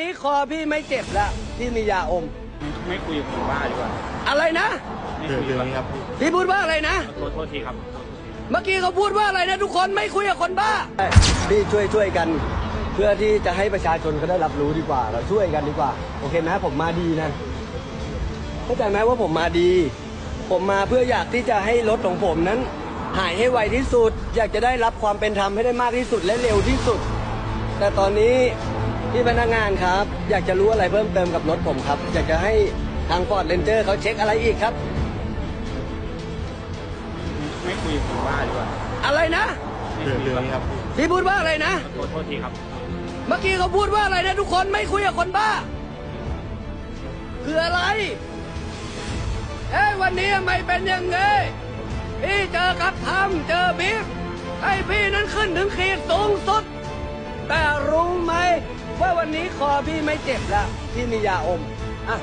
นี้คอพี่ไม่เจ็บแล้วพี่มียาอม ไม่คุยกับคนบ้าดีกว่าอะไรนะ ไม่เดือคุดยเดือกัดบครับพี่พูดว่าอะไรนะ โทษโทษทีครับ เมื่อกี้เขาพูดว่าอะไรนะทุกคนไม่คุยกับคนบ้า พี่ช่วยช่วยกัน เพื่อที่จะให้ประชาชนเขาได้รับรู้ดีกว่า เราช่วยกันดีกว่า โอเคไหมผมมาดีนะเข้าใจไหมว่าผมมาดี ผมมาเพื่ออยากที่จะให้รถของผมนั้น หายให้ไวที่สุด อยากจะได้รับความเป็นธรรมให้ได้มากที่สุดและเร็วที่สุด แต่ตอนนี้ พี่พนักงานครับ อยากจะรู้อะไรเพิ่มเติมกับรถผมครับ อยากจะให้ทางฟอร์ดเรนเจอร์เขาเช็คอะไรอีกครับ ไม่คุยกับคนบ้าดีกว่าอะไรนะ ไม่เดือดคุยเดือกัดบครับพี่พูดว่าอะไรนะโทษโทษทีครับ เมื่อกี้เขาพูดว่าอะไรนะทุกคนไม่คุยกับคนบ้า คืออะไร เอ้ยวันนี้ทำไมเป็นอยังไงพี่เจอกับทำเจอบิ๊กให้พี่นั้นขึ้นถึงขีดสูงสุด แต่รู้ไหม ว่าวันนี้คอพี่ไม่เจ็บแล้วพี่มียาอมอะ